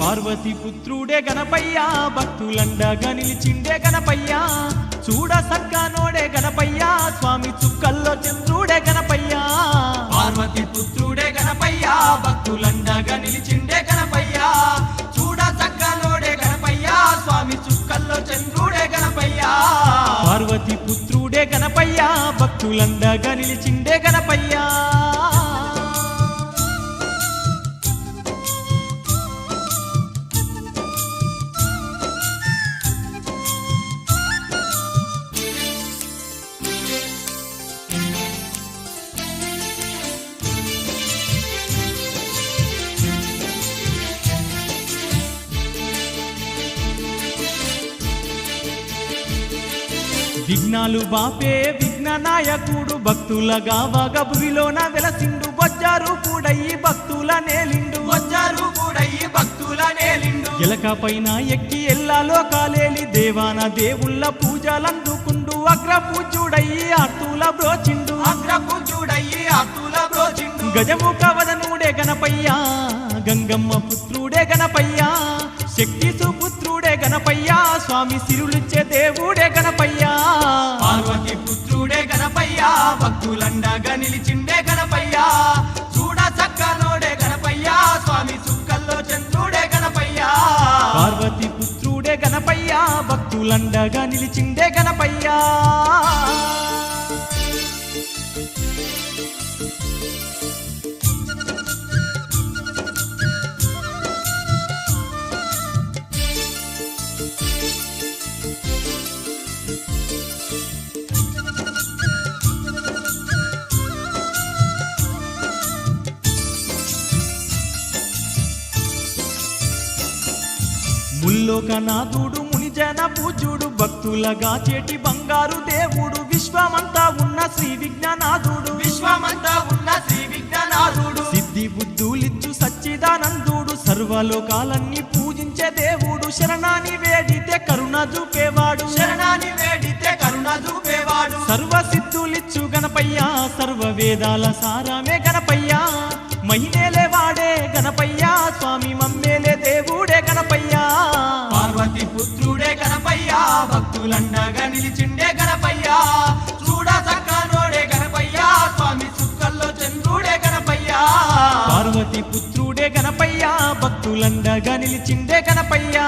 పార్వతి పుత్రుడే గణపయ్య భక్తులండగా నిలిచిండే గణపయ్య. చూడ సక్కనోడే గణపయ్య స్వామి చుక్కల్లో చంద్రుడే గణపయ్య. పార్వతి పుత్రుడే గణపయ్య భక్తులండగా నిలిచిండే గణపయ్య. చూడ సక్కనోడే గణపయ్య స్వామి చుక్కల్లో చంద్రుడే గణపయ్య. పార్వతి పుత్రుడే గణపయ్య భక్తులండగా నిలిచిండే గణపయ్య. విఘ్నాలు బాపే విఘ్న నాయకుడు భక్తులగా వగబురిలోన వెలసిండు బొజ్జారు కూడయి భక్తుల నేలిండు. బొజ్జారు కూడయి భక్తుల నేలిండు. ఎలక పైన ఎక్కి ఎల్లాలో కాలేలి దేవాన దేవుళ్ళ పూజలందుకుండు అగ్ర పూజుడయి ఆర్తుల బ్రోచిండు. అగ్ర పూజుడయి ఆర్తుల బ్రోచిండు. గజముఖ వదనుడే గణపయ్య గంగమ్మ పుత్రుడే గణపయ్య శక్తి సుపుత్రుడే గణపయ్య స్వామి సిరులిచ్చే దేవుడే భక్తులండగా నిలిచిండే గణపయ్యా. చూడ చక్కనోడే గణపయ్యా. స్వామి చుక్కల్లో చంద్రుడే గణపయ్యా. పార్వతి పుత్రుడే గణపయ్యా. భక్తులండగా నిలిచిండే గణపయ్యా. ముల్లోకనాథుడు మునిజన పూజుడు భక్తులగా చేటి బంగారు దేవుడు విశ్వమంతా ఉన్న శ్రీ విజ్ఞానాథుడు. విశ్వమంతా ఉన్న శ్రీ విజ్ఞానాథుడు. సిద్ధి బుద్ధులిచ్చు సచ్చిదానందుడు సర్వలోకాలన్నీ పూజించే దేవుడు. శరణాని వేడితే కరుణ చూపేవాడు. శరణాని వేడితే కరుణ చూపేవాడు. సర్వ సిద్ధులిచ్చు గణపయ్య సర్వ వేదాల సారమే గణపయ్య పుత్రుడే గణపయ్య భక్తులండగా నిలిచిండే గణపయ్య.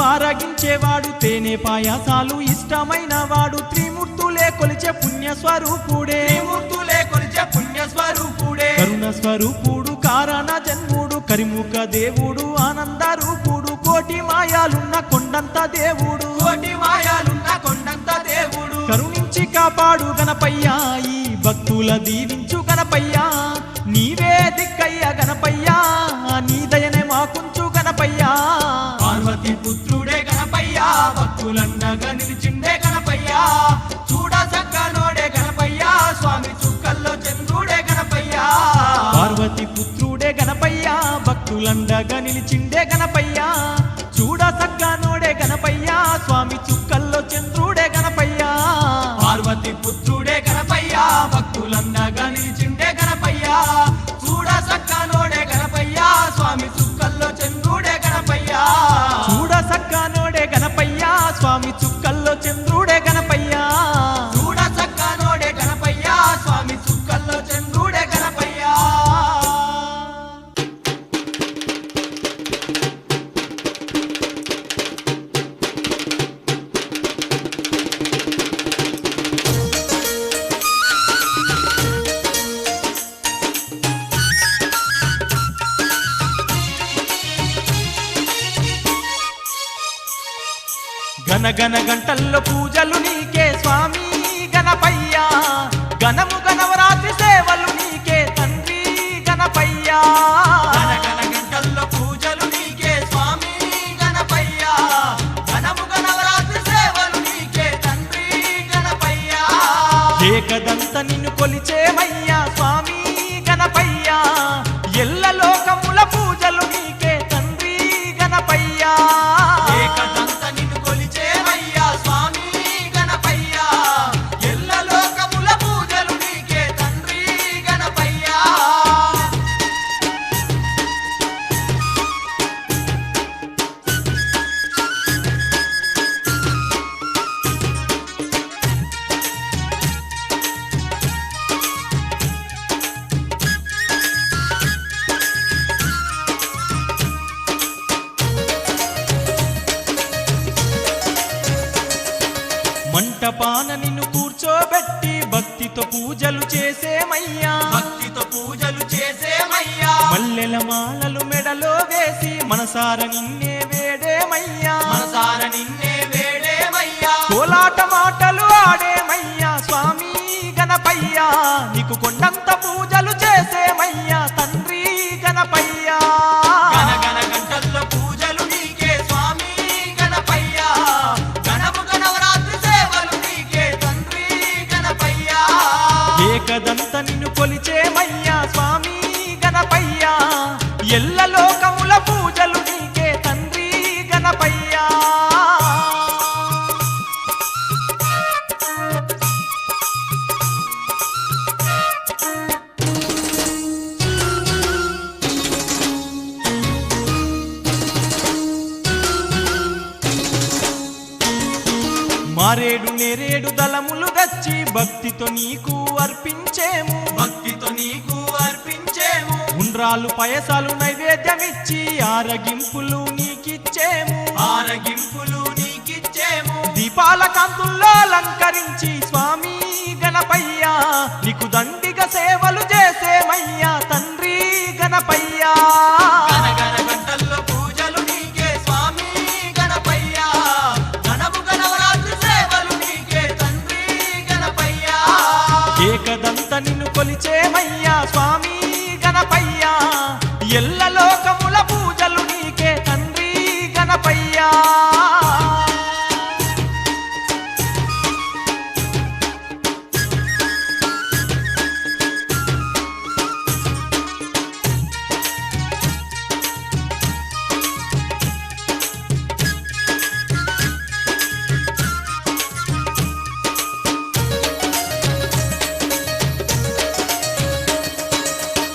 ఆరగించేవాడు తేనె పాయాసాలు ఇష్టమైన వాడు. త్రిమూర్తులే కొలిచే పుణ్య స్వరూపుడే. త్రిమూర్తులే కొలిచే పుణ్య స్వరూపుడే. కరుణ స్వరూపుడు కారణ జన్ముడు కరిముఖ దేవుడు ఆనంద రూపుడు కోటి మాయాలున్న కొండంత దేవుడు. కోటి మాయాలున్న కొండంత దేవుడు. కరుణించి కాపాడు గణపయ్య ఈ భక్తుల దీవించు గణపయ్య. నీవే దిక్కయ్య గణపయ్య నీ దయనే మాకుంచు పార్వతి పుత్రుడే గణపయ్యా భక్తులను గనగన గంటల్లో పూజలు నీకే స్వామి గణపయ్యా. గణము గణవరాత్రి సేవలు నీకే తండ్రి గణపయ్యా. మనసార నిన్నే వేడేమయ్యా మనసార నిన్నే వేడేమయ్యా కోలాట మాటలు ఆడేమయ్యా స్వామి గణపయ్యా. నీకు కొండంత మారేడు నేరేడు దళములు తెచ్చి భక్తితో నీకు అర్పించేము. భక్తితో నీకు అర్పించేము. ఉండ్రాలు పయసాలు నైవేద్యమిచ్చి ఆరగింపులు నీకిచ్చేము. ఆరగింపులు నీకిచ్చేము. దీపాల కాంతుల్లో అలంకరించి స్వామి గణపయ్యా నీకు దండిగా సేవలు చేసేమయ్యా తండ్రి గణపయ్యా. గణపయ్యా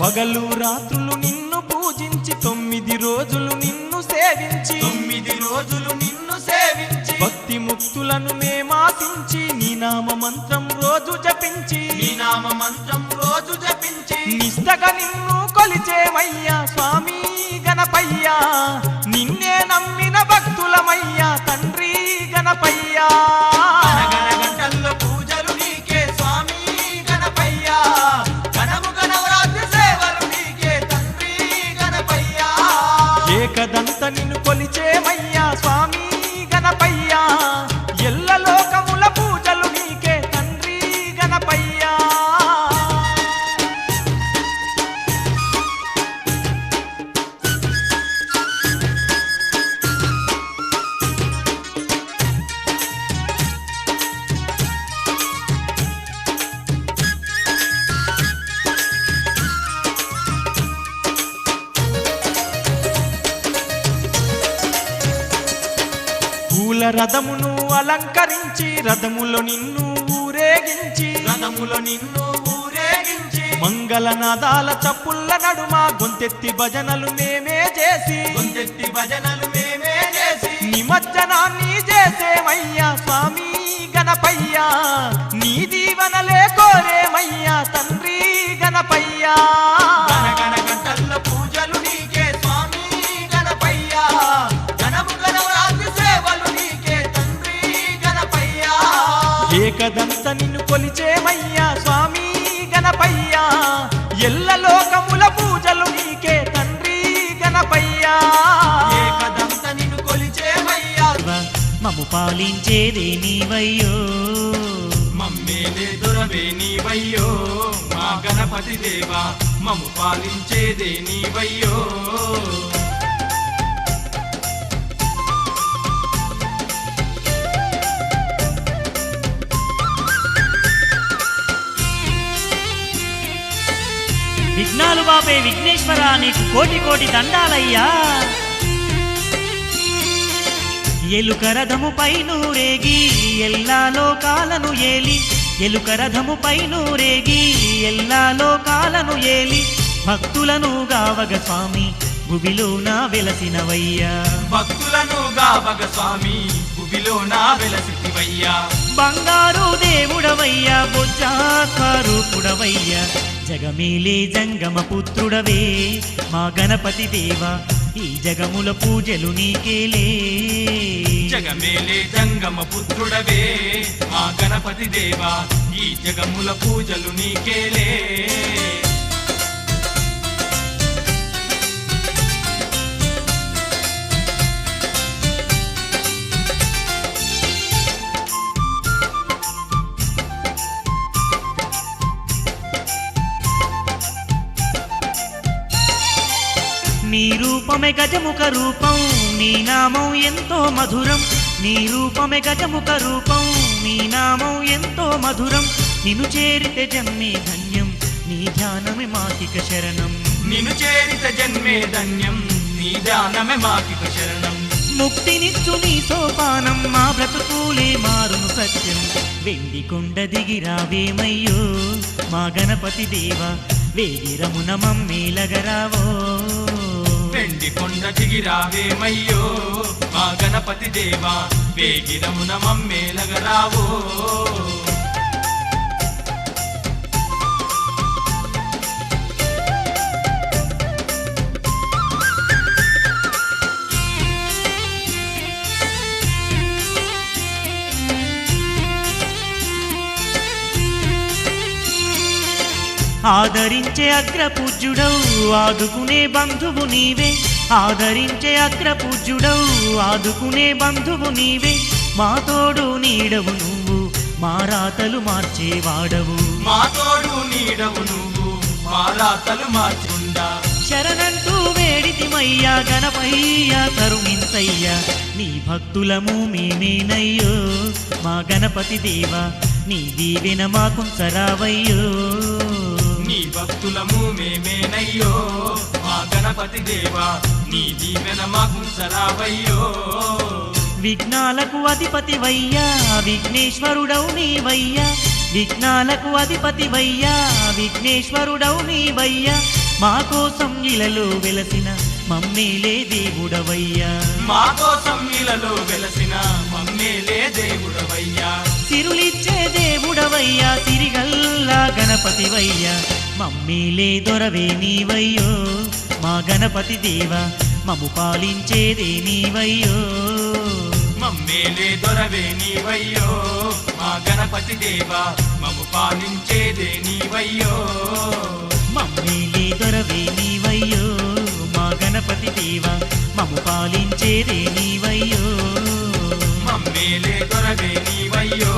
పగలు రాత్రులు నిన్ను పూజించి తొమ్మిది రోజులు సేవించి తొమ్మిది రోజులు నిన్ను సేవించి భక్తి ముక్తులను మేమాసించి నీ నామ మంత్రం రోజు జపించి నీ నామ మంత్రం రోజు జపించి నిష్టగా నిన్ను కొలిచేమయ్యా స్వామి గణపయ్యా. నిన్ను కొలిచేమయ్యా రథమును అలంకరించి రథములో నిన్ను ఊరేగించి రథములో నిన్ను ఊరేగించి మంగళనాదాల చప్పుల్ల నడుమ గొంతెత్తి భజనలు మేమే చేసి గొంతెత్తి భజనలు మేమే చేసి నిమజ్జనాన్ని చేసేమయ్యా స్వామి గణపయ్యా. నీ దీవనలే మమ్మేలే దొరవే నీవయ్యో మా గణపతి దేవా మము పాలించేదే నీవయ్యో. విఘ్నాలు బాపే విఘ్నేశ్వర నీకు కోటి కోటి దండాలయ్యా. ఎలుక రథము పైనూరేగి ఎల్లా లోకాలను ఏలి ఎలుక రథము పైనూరేగి ఎల్లా లోకాలను ఏలి భక్తులను గావగ స్వామి గుబిలోన వెలసినవయ్యా. భక్తులను గావగ స్వామి భువిలో నా వెలసివయ్యా బంగారు దేవుడవయ్యా బొజ్జాకారూపుడవయ్యా జగమేలే జంగమ పుత్రుడవే మా గణపతి దేవా ఈ జగముల పూజలు నీకేలే. జగమేలే జంగమ పుత్రుడవే. ఆ గణపతి దేవా ఈ జగముల పూజలు నీకేలే. నీ రూపమే గజముఖ రూపం నీ నామం ఎంతో మధురం. నీ రూపమే గజముఖ రూపం నీ నామం ఎంతో మధురం. నిన్ను చేరితే జన్మే ధన్యం నీ ధ్యానమే మాకిక శరణం. నిన్ను చేరిత జన్మే ధన్యం నీ దానమే మాకిక శరణం. ముక్తినిచ్చు నీ సోపానం మా బ్రతుకులే మారును సత్యం. వెండి కొండ దిగిరావేమయ్యో మా గణపతి దేవా వేగిరమున మమ్మేలగరావో. వెండి కొండ దిగిరావేమయ్యో మా గణపతి దేవా వేగిరమున మమ్మేలగరావో ఆదరించే అగ్రపూజ్యుడవు ఆదుకునే బంధువు నీవే. ఆదరించే అగ్రపూజ్యుడవు ఆదుకునే బంధువు నీవే. మా తోడు నీడవు నువ్వు మా రాతలు మార్చేవాడవు మా తోడు నీడవు నువ్వు మా రాతలు మార్చుండా. శరణంటూ వేడితిమయ్యా గణపయ్యా కరుణించయ్యా. నీ భక్తులము మేమేనయ్యో మా గణపతి దేవా నీ దీవెన మాకుంచరావయ్యో. భక్తులము మేమేనయ్యో మా గణపతి దేవా నీ దీవెన మాకు సరావయ్యో. విఘ్నాలకు అధిపతి వయ్యా విఘ్నేశ్వరుడవు నీవయ్యా. విఘ్నాలకు అధిపతి వయ్యా విఘ్నేశ్వరుడవు నీవయ్యా. మా కోసం ఇలలో వెలసిన మమ్మేలే దేవుడవయ్యా. మా కోసం ఇలలో వెలసిన మమ్మేలే దేవుడవయ్యా. సిరులిచ్చే దేవుడవయ్యా సిరిగల్లా గణపతివయ్యా. మమ్మీలే దొరవే నీవయ్యో. మా గణపతి దేవా మము పాలించేదే నీవయ్యో. మమ్మేలే దొరవే నీవయ్యో. మా గణపతి దేవా మము పాలించేదే నీవయ్యో. మమ్మీలే దొరవే నీవయ్యో. మా గణపతి దేవా మము పాలించేదే నీవయ్యో. మమ్మేలే దొరవే నీవయ్యో.